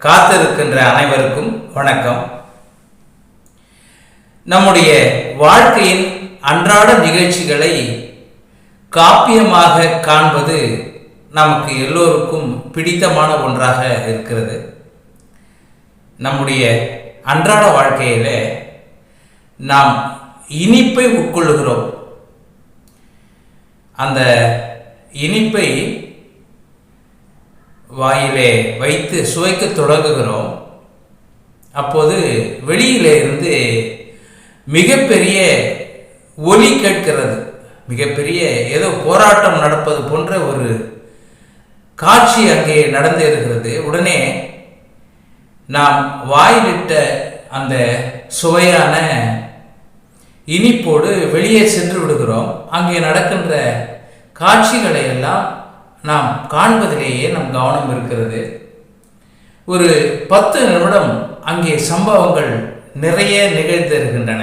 காத்திருக்கின்ற அனைவருக்கும் வணக்கம். நம்முடைய வாழ்க்கையின் அன்றாட நிகழ்ச்சிகளை காப்பியமாக காண்பது நமக்கு எல்லோருக்கும் பிடித்தமான ஒன்றாக இருக்கிறது. நம்முடைய அன்றாட வாழ்க்கையில நாம் இனிப்பை உட்கொள்ளுகிறோம். அந்த இனிப்பை வாயிலே வைத்து சுவைக்க தொடங்குகிறோம். அப்போது வெளியிலே இருந்து மிகப்பெரிய ஒலி கேட்கிறது. மிகப்பெரிய ஏதோ போராட்டம் நடப்பது போன்ற ஒரு காட்சி அங்கே நடந்து இருக்கிறது உடனே நாம் வாயிலிட்ட அந்த சுவையான இனிப்போடு வெளியே சென்று விடுகிறோம். அங்கே நடக்கின்ற காட்சிகளை எல்லாம் நாம் காண்பதிலேயே நம் கவனம் இருக்கிறது. ஒரு பத்து நிமிடம் அங்கே சம்பவங்கள் நிறைய நிகழ்ந்திருக்கின்றன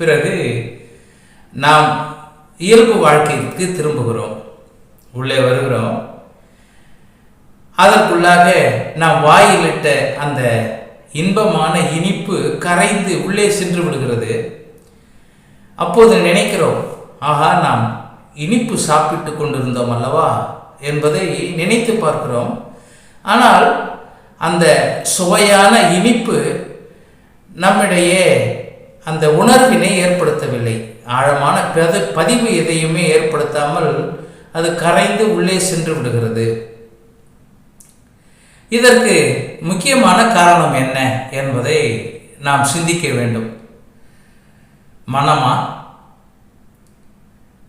பிறகு நாம் இயல்பு வாழ்க்கைக்கு திரும்புகிறோம். உள்ளே வருகிறோம். அதற்குள்ளாக நாம் வாயிலிட்ட அந்த இன்பமான இனிப்பு கரைந்து உள்ளே சென்று விடுகிறது. அப்போது நினைக்கிறோம் ஆகா நாம் இனிப்பு சாப்பிட்டு கொண்டிருந்தோம் அல்லவா? என்பதை நினைத்து பார்க்கிறோம். ஆனால் அந்த சுவையான இனிப்பு நம்மிடையே அந்த உணர்வினை ஏற்படுத்தவில்லை. ஆழமான பத பதிவு எதையுமே ஏற்படுத்தாமல் அது கரைந்து உள்ளே சென்று விடுகிறது. இதற்கு முக்கியமான காரணம் என்ன என்பதை நாம் சிந்திக்க வேண்டும். மனமா?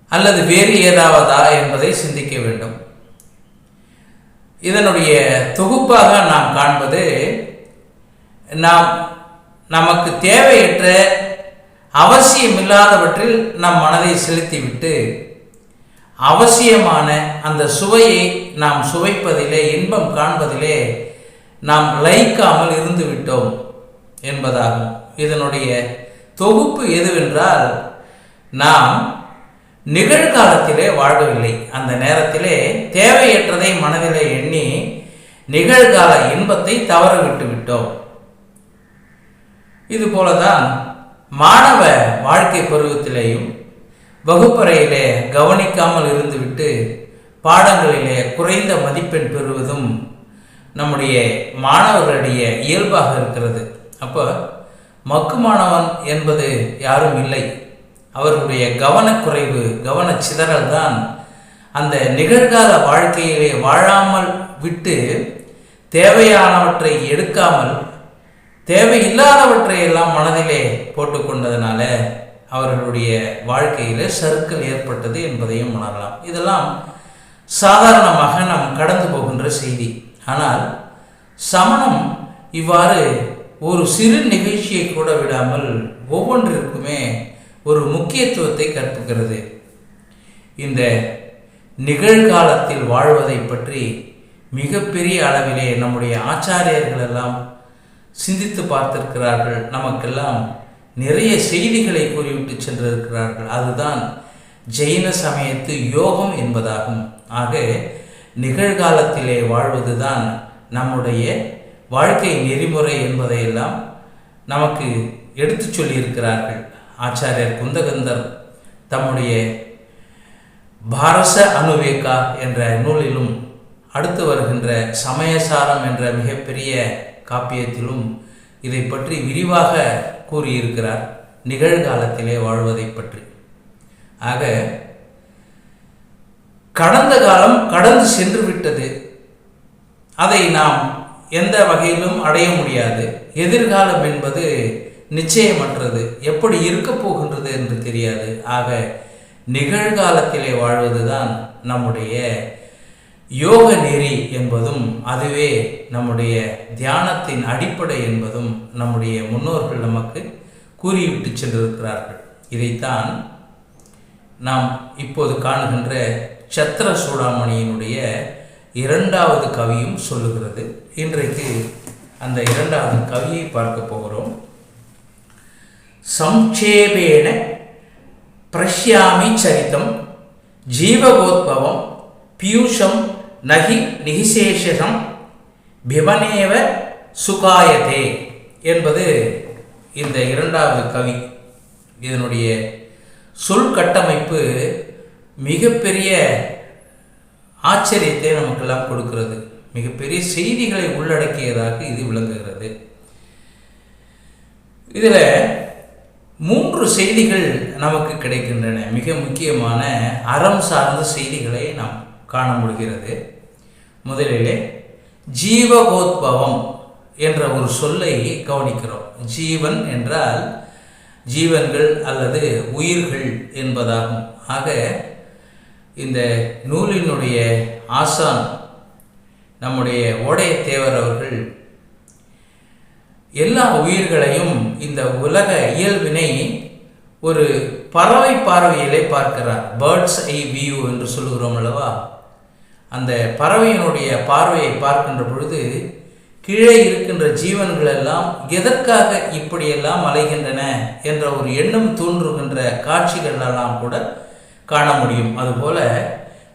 அல்லது வேறு ஏதாவதா என்பதை சிந்திக்க வேண்டும். இதனுடைய தொகுப்பாக நாம் காண்பது நாம் நமக்கு தேவையற்ற அவசியமில்லாதவற்றில் நம் மனதை செலுத்திவிட்டு அவசியமான அந்த சுவையை நாம் சுவைப்பதிலே இன்பம் காண்பதிலே நாம் லயிக்காமல் இருந்து விட்டோம் என்பதாகும். இதனுடைய தொகுப்பு எதுவென்றால் நாம் நிகழ்காலத்திலே வாழவில்லை அந்த நேரத்திலே தேவையற்றதை மனதிலே எண்ணி நிகழ்கால இன்பத்தை தவற விட்டு விட்டோம். இது போலதான் மாணவ வாழ்க்கை பருவத்திலேயும் வகுப்பறையிலே கவனிக்காமல் இருந்துவிட்டு பாடங்களிலே குறைந்த மதிப்பெண் பெறுவதும் நம்முடைய மாணவர்களுடைய இயல்பாக இருக்கிறது. அப்போ மக்குமானவன் என்பது யாரும் இல்லை. அவர்களுடைய கவனக்குறைவு கவனச்சிதறல் தான் அந்த நிகழ்கால வாழ்க்கையிலே வாழாமல் விட்டு தேவையானவற்றை எடுக்காமல் தேவையில்லாதவற்றை எல்லாம் மனதிலே போட்டுக்கொண்டதுனால அவர்களுடைய வாழ்க்கையில் சறுக்கல் ஏற்பட்டது என்பதையும் உணரலாம். இதெல்லாம் சாதாரணமாக நாம் கடந்து போகின்ற செய்தி. ஆனால் சமணம் இவ்வாறு ஒரு சிறு நிகழ்ச்சியை கூட விடாமல் ஒவ்வொன்றிற்குமே ஒரு முக்கியத்துவத்தை கற்பிக்கிறது. இந்த நிகழ்காலத்தில் வாழ்வதை பற்றி மிகப்பெரிய அளவிலே நம்முடைய ஆச்சாரியர்கள் எல்லாம் சிந்தித்து பார்த்திருக்கிறார்கள். நமக்கெல்லாம் நிறைய செய்திகளை கூறிவிட்டு சென்றிருக்கிறார்கள். அதுதான் ஜெயின சமயத்து யோகம் என்பதாகும். ஆக நிகழ்காலத்திலே வாழ்வதுதான் நம்முடைய வாழ்க்கை நெறிமுறை என்பதையெல்லாம் நமக்கு எடுத்து சொல்லியிருக்கிறார்கள். ஆச்சாரியர் குந்தகந்தர் தம்முடைய பாரச அனுவேகா என்ற நூலிலும் அடுத்து வருகின்ற சமயசாரம் என்ற மிகப்பெரிய காப்பியத்திலும் இதை பற்றி விரிவாக கூறியிருக்கிறார். நிகழ்காலத்திலே வாழ்வதை பற்றி. ஆக கடந்த காலம் கடந்து சென்று விட்டது. அதை நாம் எந்த வகையிலும் அடைய முடியாது. எதிர்காலம் என்பது நிச்சயமற்றது. எப்படி இருக்க போகின்றது என்று தெரியாது. ஆக நிகழ்காலத்திலே வாழ்வதுதான் நம்முடைய யோக நெறி என்பதும் அதுவே நம்முடைய தியானத்தின் அடிப்படை என்பதும் நம்முடைய முன்னோர்கள் நமக்கு கூறிவிட்டு சென்றிருக்கிறார்கள். இதைத்தான் நாம் இப்போது காணுகின்ற சத்திர சூடாமணியினுடைய இரண்டாவது கவியும் சொல்லுகிறது. இன்றைக்கு அந்த இரண்டாவது கவியை பார்க்க போகிறோம். சம்க்ஷேபேன பிரஷ்யாமி சரித்தம் ஜீவகோத்பவம் பியூஷம் நகி நிகிசேஷம் பிபனேவ சுகாயதே என்பது இந்த இரண்டாவது கவி. இதனுடைய சொல் கட்டமைப்பு மிகப்பெரிய ஆச்சரியத்தை நமக்கெல்லாம் கொடுக்கிறது. மிகப்பெரிய செய்திகளை உள்ளடக்கியதாக இது விளங்குகிறது. இதில் மூன்று செய்திகள் நமக்கு கிடைக்கின்றன. மிக முக்கியமான அறம் சார்ந்த செய்திகளை நாம் காண முடிகிறது. முதலிலே ஜீவகோத்பவம் என்ற ஒரு சொல்லை கவனிக்கிறோம். ஜீவன் என்றால் ஜீவன்கள் அல்லது உயிர்கள் என்பதாகும். ஆக இந்த நூலினுடைய ஆசான் நம்முடைய ஓடைய தேவர் அவர்கள் எல்லா உயிர்களையும் இந்த உலக இயல்பினை ஒரு பறவை பார்வையிலே பார்க்கிறார். பேர்ட்ஸ் ஐ வியூ என்று சொல்லுகிறோம் அல்லவா? அந்த பறவையினுடைய பார்வையை பார்க்கின்ற பொழுது கீழே இருக்கின்ற ஜீவன்கள் எல்லாம் எதற்காக இப்படியெல்லாம் அலைகின்றன என்ற ஒரு எண்ணம் தோன்றுகின்ற காட்சிகளெல்லாம் கூட காண முடியும். அதுபோல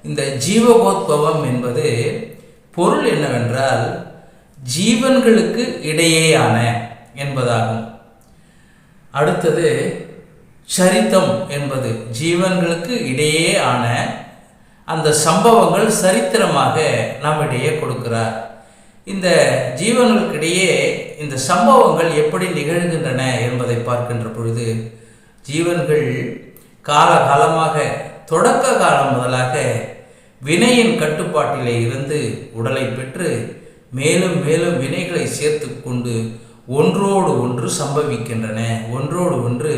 இந்த ஜீவகோத்பவம் என்பது பொருள் என்னவென்றால் ஜீவன்களுக்கு இடையேயான என்பதாகும். அடுத்தது சரித்தம் என்பது. ஜீவன்களுக்கு இடையே ஆன அந்த சம்பவங்கள் சரித்திரமாக நம்மிடையே கொடுக்கிறார். இந்த ஜீவன்களுக்கிடையே இந்த சம்பவங்கள் எப்படி நிகழ்கின்றன என்பதை பார்க்கின்ற பொழுது ஜீவன்கள் காலகாலமாக தொடக்க காலம் முதலாக வினையின் கட்டுப்பாட்டிலே இருந்து உடலை பெற்று மேலும் மேலும் வினைகளை சேர்த்து கொண்டு ஒன்றோடு ஒன்று சம்பவிக்கின்றன. ஒன்றோடு ஒன்று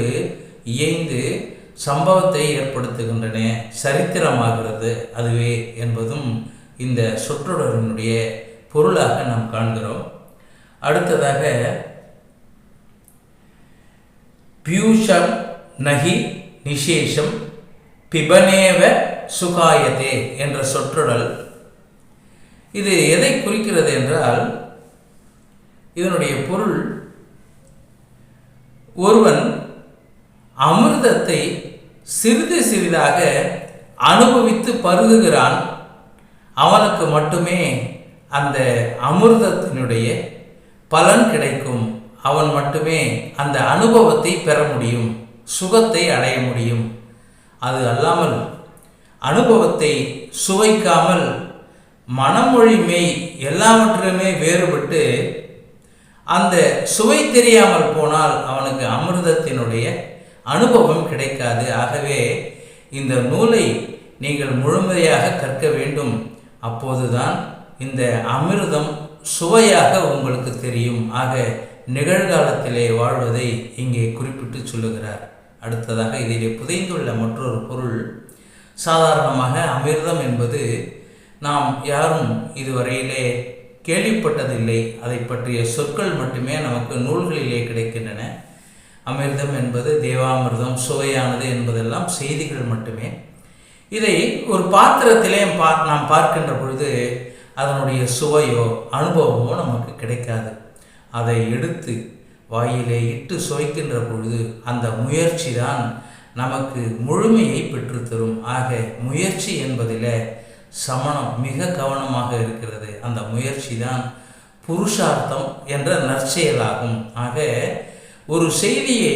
இயைந்து சம்பவத்தை ஏற்படுத்துகின்றன. சரித்திரமாகிறது அதுவே என்பதும் இந்த சொற்றொடரினுடைய பொருளாக நாம் காண்கிறோம். அடுத்ததாக பியூஷம் நகி நிசேஷம் பிபனேவ சுகாயதே என்ற சொற்றொடல் இது எதை குறிக்கிறது என்றால் இதனுடைய பொருள் ஒருவன் அமிர்தத்தை சிறிது சிறிதாக அனுபவித்து பருகுகிறான் அவனுக்கு மட்டுமே அந்த அமிர்தத்தினுடைய பலன் கிடைக்கும். அவன் மட்டுமே அந்த அனுபவத்தை பெற முடியும் சுகத்தை அடைய முடியும். அது அல்லாமல் அனுபவத்தை சுவைக்காமல் மனமொழி மெய் எல்லாவற்றிலுமே வேறுபட்டு அந்த சுவை தெரியாமல் போனால் அவனுக்கு அமிர்தத்தினுடைய அனுபவம் கிடைக்காது. ஆகவே இந்த நூலை நீங்கள் முழுமையாக கற்க வேண்டும். அப்போதுதான் இந்த அமிர்தம் சுவையாக உங்களுக்கு தெரியும். ஆக நிகழ்காலத்திலே வாழ்வதை இங்கே குறிப்பிட்டு சொல்லுகிறார். அடுத்ததாக இதிலே புதைந்துள்ள மற்றொரு பொருள் சாதாரணமாக அமிர்தம் என்பது நாம் யாரும் இதுவரையிலே கேள்விப்பட்டதில்லை. அதை பற்றிய சொற்கள் மட்டுமே நமக்கு நூல்களிலே கிடைக்கின்றன. அமிர்தம் என்பது தேவாமிர்தம் சுவையானது என்பதெல்லாம் செய்திகள் மட்டுமே. இதை ஒரு பாத்திரத்திலே பா நாம் பார்க்கின்ற பொழுது அதனுடைய சுவையோ அனுபவமோ நமக்கு கிடைக்காது. அதை எடுத்து வாயிலே இட்டு சுவைக்கின்ற பொழுது அந்த முயற்சி தான் நமக்கு முழுமையை பெற்றுத்தரும். ஆக முயற்சி என்பதில் சமணம் மிக கவனமாக இருக்கிறது. அந்த முயற்சி தான் புருஷார்த்தம் என்ற நற்செயலாகும். ஆக ஒரு செய்தியை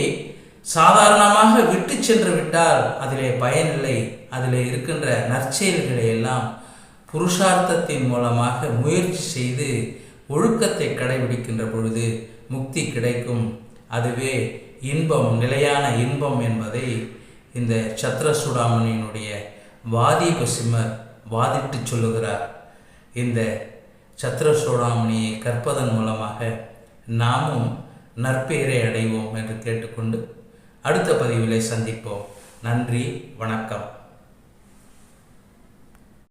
சாதாரணமாக விட்டு சென்று விட்டால் அதிலே பயனில்லை. அதில் இருக்கின்ற நற்செயல்களை எல்லாம் புருஷார்த்தத்தின் மூலமாக முயற்சி செய்து ஒழுக்கத்தை கடைபிடிக்கின்ற பொழுது முக்தி கிடைக்கும். அதுவே இன்பம் நிலையான இன்பம் என்பதை இந்த சத்ரசூடாமணியினுடைய வாதிப சிம்மர் வாதிட்டு சொல்லுகிறார். இந்த சத்ரசூடாமணியை கற்பதன் மூலமாக நாமும் நற்பெயரை அடைவோம் என்று கேட்டுக்கொண்டு அடுத்த பதிவிலே சந்திப்போம். நன்றி வணக்கம்.